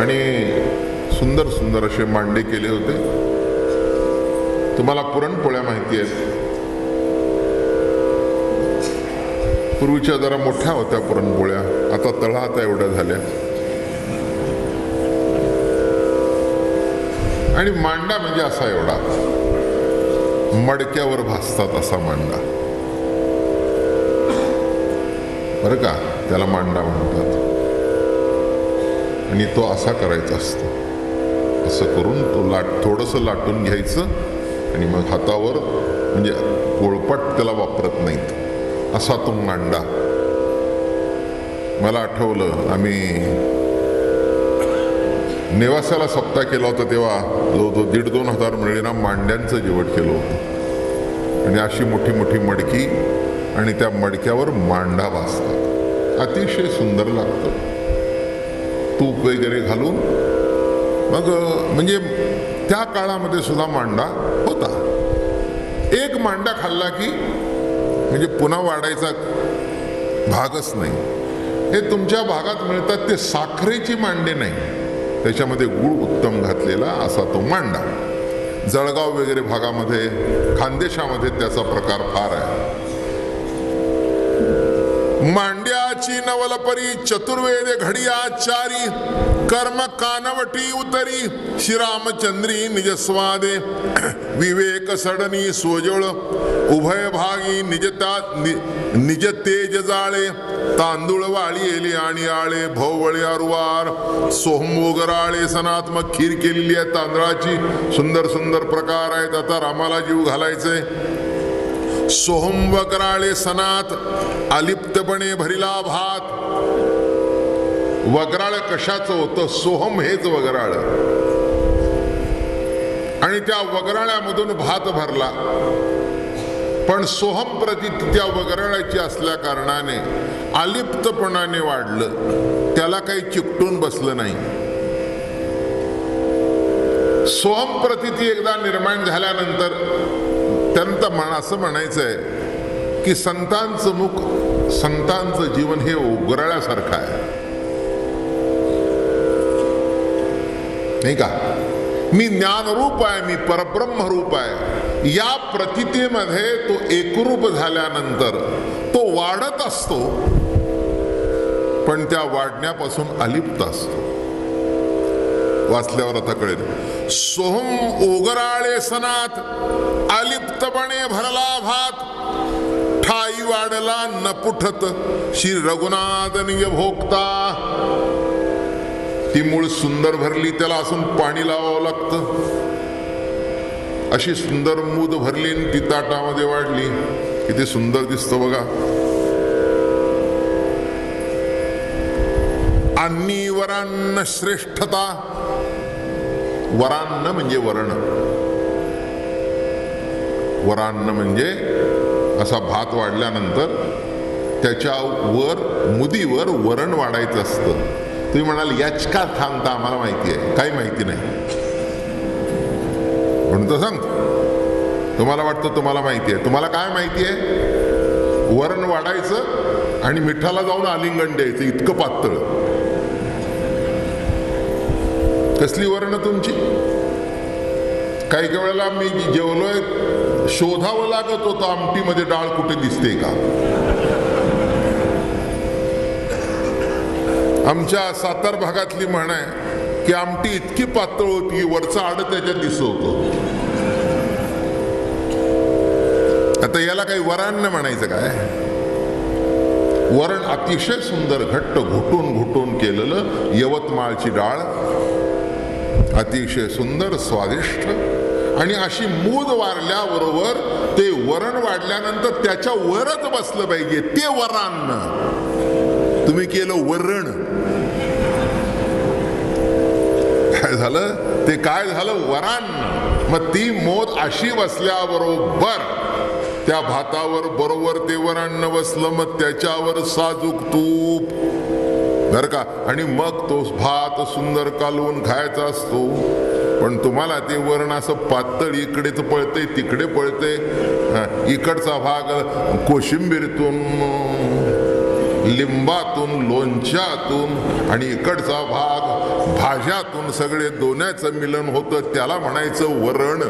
आणि सुंदर सुंदर असे मांडे केले होते. तुम्हाला पुरणपोळ्या माहिती आहेत. पूर्वीच्या जरा मोठ्या होत्या पुरणपोळ्या. आता तळा आता एवढ्या झाल्या. आणि मांडा म्हणजे असा एवढा. मडक्यावर भासतात असा मांडा. बरं का? त्याला मांडा म्हणतात. आणि तो असा करायचा असतो. असं करून तो लाट थोडंसं लाटून घ्यायचं आणि मग हातावर म्हणजे पोळपाट त्याला वापरत नाहीत. असा तो मांडा. मला आठवलं आम्ही नेवासाला सप्ताह केला होता तेव्हा. जो तो दीड दोन हजार मिळेना मांड्यांचं जेवण केलं होतं. आणि अशी मोठी मोठी मडकी आणि त्या मडक्यावर मांडा भासतात अतिशय सुंदर लागतं. तूप वगैरे घालून. मग म्हणजे त्या काळामध्ये सुद्धा मांडा होता. एक मांडा खाल्ला की म्हणजे पुन्हा वाढायचा भागच नाही. हे तुमच्या भागात मिळतात ते साखरेची मांडे नाही. त्याच्यामध्ये गुळ उत्तम घातलेला असा तो मांडा. जळगाव वगैरे भागामध्ये खानदेशामध्ये त्याचा प्रकार फार आहे. मांड्याची नवलपरी चतुर्वेद घडिया चारी कर्म कानवटी उतरी श्रीरामचंद्री निज स्वादे. विवेक सडनी सोजळ उभय भागी निजता नि- निज तेज जाळे तांदूळ वाळी एली आणि आळे भोवळे अरुवार सोहमोगराळे सणात्मक खीर केलेली आहे तांदळाची. सुंदर सुंदर प्रकार आहेत आता रामाला जीव घालायचे सोहम वगराळे सणात अलिप्तपणे भरिला भात. वगराळ कशाचं होतं? सोहम हेच वगराळ. आणि त्या वगराळ्यामधून भात भरला. पण सोहम प्रती त्या वगराळ्याची असल्या कारणाने अलिप्तपणाने वाढलं. त्याला काही चिकटून बसलं नाही. सोहम प्रती एकदा निर्माण झाल्यानंतर त्यांना असं म्हणायचं आहे की संतांचं मुख संतांचं जीवन हे उगराळ्यासारखं आहे. नाही का? मी ज्ञानरूप आहे मी परब्रह्मरूप आहे. या प्रतितेमध्ये तो एकरूप झाल्यानंतर तो वाढत असतो पण त्या वाढण्यापासून अलिप्त असतो. वाचल्यावर आता कळेल. सोहम ओगराळे सनात अलिप्तपणे भरला भात. ठाई वाढला न पुठत. श्री रघुनाथ भोगता. ती मूळ सुंदर भरली त्याला असून पाणी लावावं लागतं. अशी सुंदर मूद भरली आणि ती ताटामध्ये वाढली. किती सुंदर दिसतं बघा. अन्नी वरान्न श्रेष्ठता. वरान्न म्हणजे वरण. वरान्न म्हणजे असा भात वाढल्यानंतर त्याच्या वर मुदीवर वरण वाढायचं असतं. तुम्ही म्हणाल याच का थांबता आम्हाला माहिती आहे. काही माहिती नाही. म्हणून तर सांगतो. तुम्हाला वाटतं तुम्हाला माहिती आहे. तुम्हाला काय माहिती आहे? वरण वाढायचं आणि मिठाला जाऊन आलिंगण द्यायचं इतकं पातळ. कसली वर्ण तुमची? काही काही वेळेला मी जेवलोय शोधावं लागत होतं आमटीमध्ये डाळ कुठे दिसते का? आमच्या सातार भागातली म्हण आहे की आमटी इतकी पातळ होती की वरचा आड त्याच्यात दिसत आता याला काही वरान्न म्हणायचं काय? वरण अतिशय सुंदर घट्ट घुटून घुटून केलेलं यवतमाळची डाळ. अतिशय सुंदर स्वादिष्ट. आणि अशी मूद वारल्याबरोबर ते वरण वाढल्यानंतर त्याच्या वरच बसलं पाहिजे ते वरान्न तुम्ही केलं वरण. काय झालं? ते काय झालं? वरान्न मग ती मोद अशी बसल्याबरोबर त्या भातावर बरोबर ते वरान्न बसलं मग त्याच्यावर साजूक तूप. बर का? आणि मग तो भात सुंदर कालवून खायचा असतो. पण तुम्हाला ते वरण असं पातळ इकडेच पळते तिकडे पळते इकडचा भाग कोशिंबीरतून लिंबातून लोणच्यातून आणि इकडचा भाग भाज्यातून सगळे दोन्याचं मिलन होतं त्याला म्हणायचं वरण.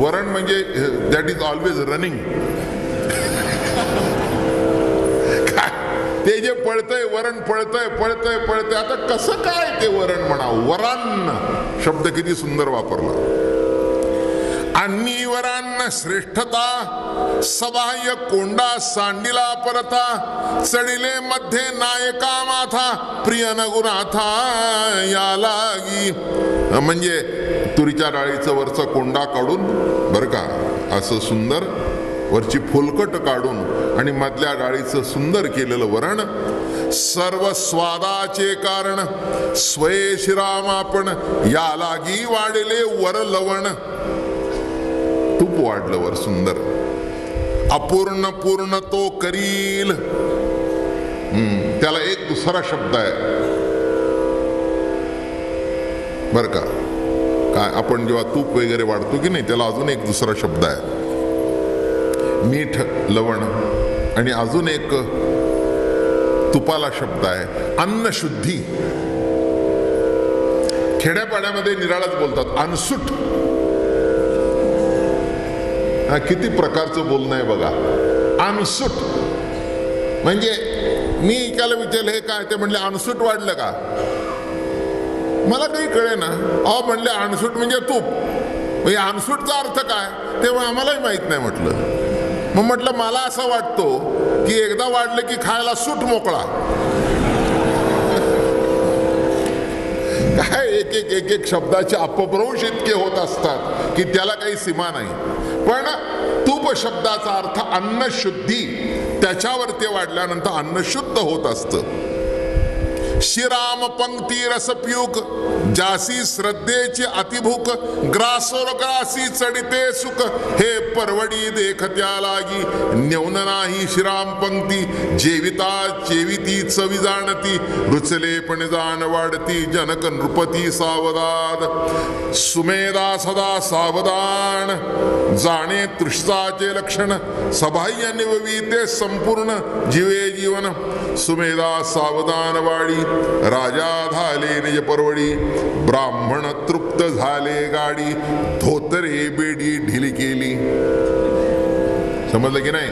वरण म्हणजे दॅट इज ऑलवेज रनिंग ते जे पळतंय वरण पळतंय पळतंय पळतंय आता कसं काय ते वरण म्हणा? वरान्न शब्द किती सुंदर वापरला. अन्नी वरान्न श्रेष्ठता सबाह्य कोंडा सांडिला परता चढिले मध्ये नायका माथा प्रिय नगुनाथा या लागी म्हणजे तुरीच्या डाळीचं वरचा कोंडा काढून बरं का असं सुंदर वरची फुलकट काढून आणि मधल्या डाळीचं सुंदर केलेलं वरण सर्व स्वादाचे कारण स्वये श्रीराम आपण या लागी वाढले वर लवण. तूप वाढलं वर सुंदर. अपूर्ण पूर्ण तो करील. हम्म, त्याला एक दुसरा शब्द आहे. बर का? काय आपण जेव्हा तूप वगैरे वाढतो की नाही त्याला अजून एक दुसरा शब्द आहे. मीठ लवण आणि अजून एक तुपाला शब्द आहे अन्नशुद्धी. खेड्यापाड्यामध्ये निराळाच बोलतात अनसुट. हा किती प्रकारचं बोलणं आहे बघा. अनसुट. म्हणजे मी एकाला विचारलं हे काय? ते म्हणले अनसूट वाढलं का? मला काही कळे ना अहो म्हणले अनसूट म्हणजे तूप. म्हणजे अनसूटचा अर्थ काय? तेव्हा आम्हालाही माहीत नाही म्हटलं. मग म्हटलं मला असं वाटतो की एकदा वाढलं की खायला सूट मोकळा. काय एक एक एक एक शब्दाचे अपभ्रंश इतके होत असतात की त्याला काही सीमा नाही. पण तूप शब्दाचा अर्थ अन्न शुद्धी त्याच्यावर ते वाढल्यानंतर अन्न शुद्ध होत असतं. श्रीराम पंक्ती रसप्यूक जासी श्रद्धेची अतिभूक ग्रासोर ग्रासी चढिते सुख हे परवडी देखत्या लागी. नेऊन नाही श्रीराम पंक्ती जेविता चेविती चवी जाणती रुचले पण जाण वाढती जनक नृपती सावधान. सुमेधा सदा सावधान जाणे तृष्टाचे लक्षण सबाह्य निववी ते संपूर्ण जीवे जीवन. सुमेधा सावधान वाडी राजा झाले निज परवडी ब्राह्मण तृप्त झाले गाडी धोतरे बेडी ढिली केली. समजलं की नाही?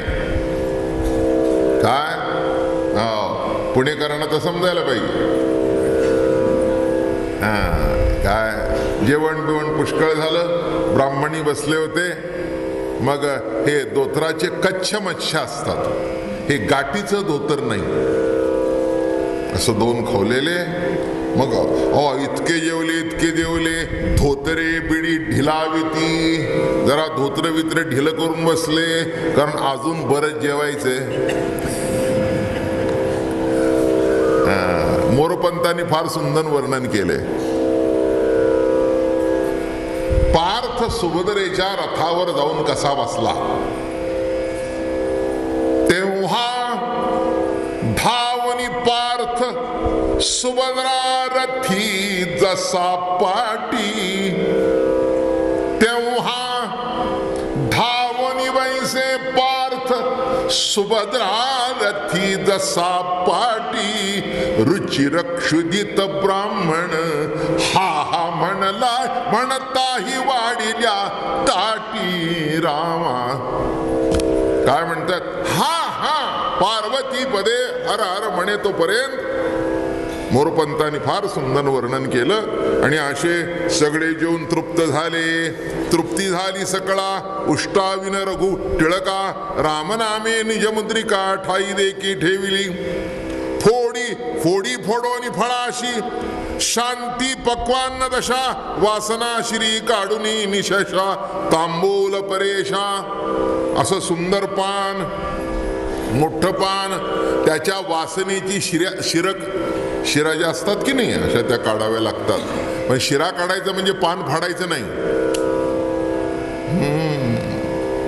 काय? हो पुणेकरांना तर समजायला पाहिजे. हा काय? जेवण बिवण पुष्कळ झालं ब्राह्मणी बसले होते. मग हे धोतराचे कच्छ मच्छ असतात. हे गाठीचं धोतर नाही. असं दोन खवलेले मग अ इतके जेवले इतके जेवले धोतरे बिडी ढिलाविती जरा धोत्र वित्र ढिलं करून बसले कारण अजून बरंच जेवायचे मोरपंतांनी फार सुंदर वर्णन केले पार्थ सुभद्रेच्या रथावर जाऊन कसा बसला? पार्थ सुभद्रा रथी जसा पाटी. तेव्हा धावनी वैसे पार्थ सुभद्रा रथी जसा पाटी. रुचिर ब्राह्मण हा हा म्हणला म्हणताही वाढिल्या ताटी रामा. काय म्हणतात? पार्वती पदे हर हर म्हणे तोपर्यंत मोरपंतांनी फार सुंदर वर्णन केलं आणि असे सगळे जेवून तृप्त झाले तृप्ती झाली सकळा उष्टाविन रघु टिळका रामनामे निजमुद्रिका ठाई देखी ठेविली फोडी फोडी फोडोनी फळाशी शांती पक्वान्न दशा वासना श्री काढुनी निशशा तांबूल परेशा असं सुंदर पान मोठं पान त्याच्या वासनेची शिऱ्या शिरक शिरा ज्या असतात की नाही अशा त्या काढाव्या लागतात. पण शिरा काढायचं म्हणजे पान फाडायचं नाही.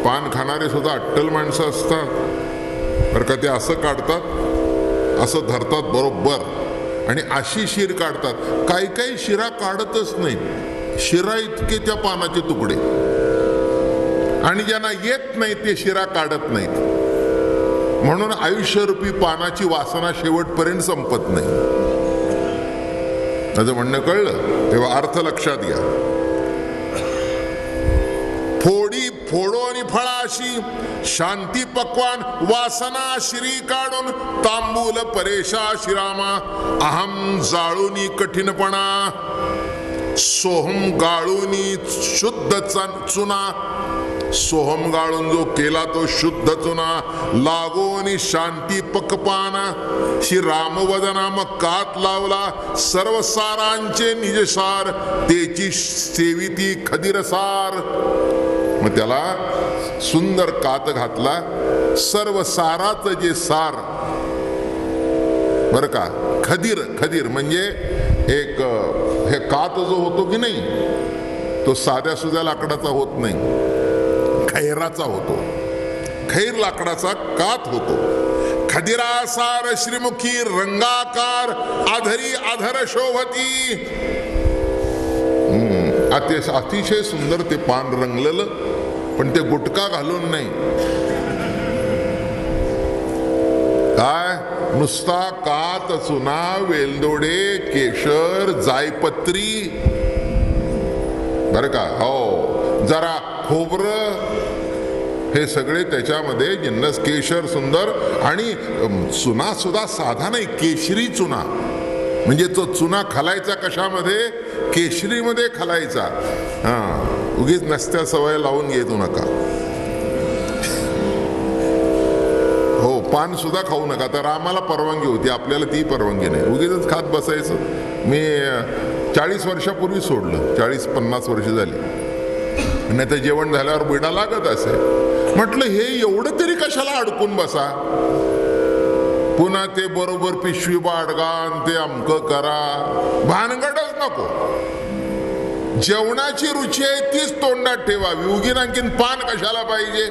पान खाणारे सुद्धा अट्टल माणसं असतात. बरं का ते असं काढतात असं धरतात बरोबर. आणि अशी शिर काढतात. काही काही शिरा काढतच नाही शिरा इतके त्या पानाचे तुकडे. आणि ज्यांना येत नाही ते शिरा काढत नाहीत. म्हणून आयुष्यरूपी पानाची वासना शेवटपर्यंत संपत नाही. माझं म्हणणं कळलं? तेव्हा अर्थ लक्षात घ्या. फोडी फोडो आणि फळाशी शांती पक्वान वासना श्री काढून तांबूल परेशा श्रीरामा अहम जाळूनी कठीणपणा सोहम गाळूनी शुद्ध च- चुना सोहम गाळून जो केला तो शुद्ध चुना लागोनी शांती पकपाना. श्री रामवदना मग कात लावला सर्व सारांचे निजसार तेची सेविती खदिरसार. मग त्याला सुंदर कात घातला सर्व साराचं जे सार बर का खदीर खदीर म्हणजे एक हे कात जो होतो की नाही तो साध्या सुध्या लाकडाचा होत नाही. खैराचा होतो. खैर लाकडाचा कात होतो. खदिरासार श्रीमुखी रंगाकार आधरी आधर शोभती. हम्म, अतिशय सुंदर ते पान रंगलेलं पण ते गुटका घालून नाही. काय? नुसता कात चुना वेलदोडे केशर जायपत्री. बर का? हो. जरा खोबरं हे सगळे त्याच्यामध्ये जिन्नस केशर सुंदर आणि चुनासुद्धा साधा नाही केशरी चुना. म्हणजे तो चुना खालायचा कशामध्ये? केशरीमध्ये खालायचा. हा उगीच नसत्या सवय लावून घेतो नका. हो पान सुद्धा खाऊ नका. तर रामाला परवानगी होती आपल्याला ती परवानगी नाही. उगीच खात बसायचं. मी चाळीस वर्षापूर्वी सोडलं. चाळीस पन्नास वर्ष झाली. नाही तर जेवण झाल्यावर बिडा लागत असे. म्हटलं हे एवढं तरी कशाला अडकून बसा? पुन्हा ते बरोबर पिशवी बाडगा ते अमक करा. भानगडच नको. जेवणाची रुची आहे तीच तोंडात ठेवावी. उगीन आणखीन पान कशाला पाहिजे?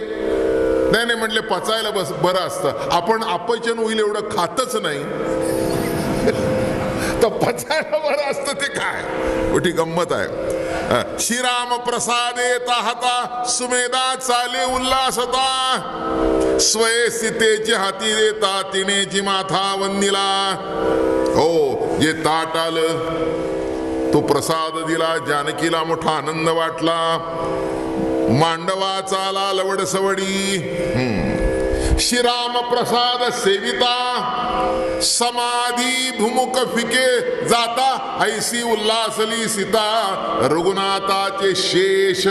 नाही नाही म्हटले पचायला बस बरं असतं. आपण अपचन होईल एवढं खातच नाही. तर पचायला बरं असतं ते काय? मोठी गंमत आहे. श्रीराम प्रसाद येता हाता सुमेधा चाले उल्हासता स्वय सीतेची हाती देता तिनेची माथा वंदिला. हो जे ताट आलं तो प्रसाद दिला जानकीला मोठा आनंद वाटला. मांडवाचा आला लवड सवडी श्रीराम प्रसाद सेविता. समाधी भूमुख फिके जाता ऐसी उल्हासली सीता रघुनाथाचे शेष